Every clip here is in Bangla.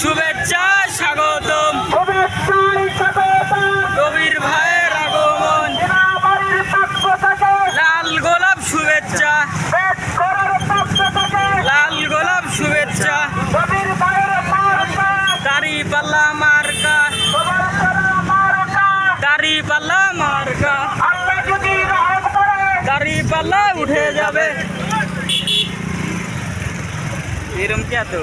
শুভেচ্ছা, স্বাগতম। কবির ভাইয়ের আগমন। লাল গোলাপ শুভেচ্ছা। লাল গোলাপ শুভেচ্ছা। দাড়ি পাল্লা মার্কা। দাড়ি পাল্লা মার্কা। দাড়ি পাল্লা উঠে যাবে। এরম কে তো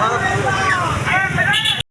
하나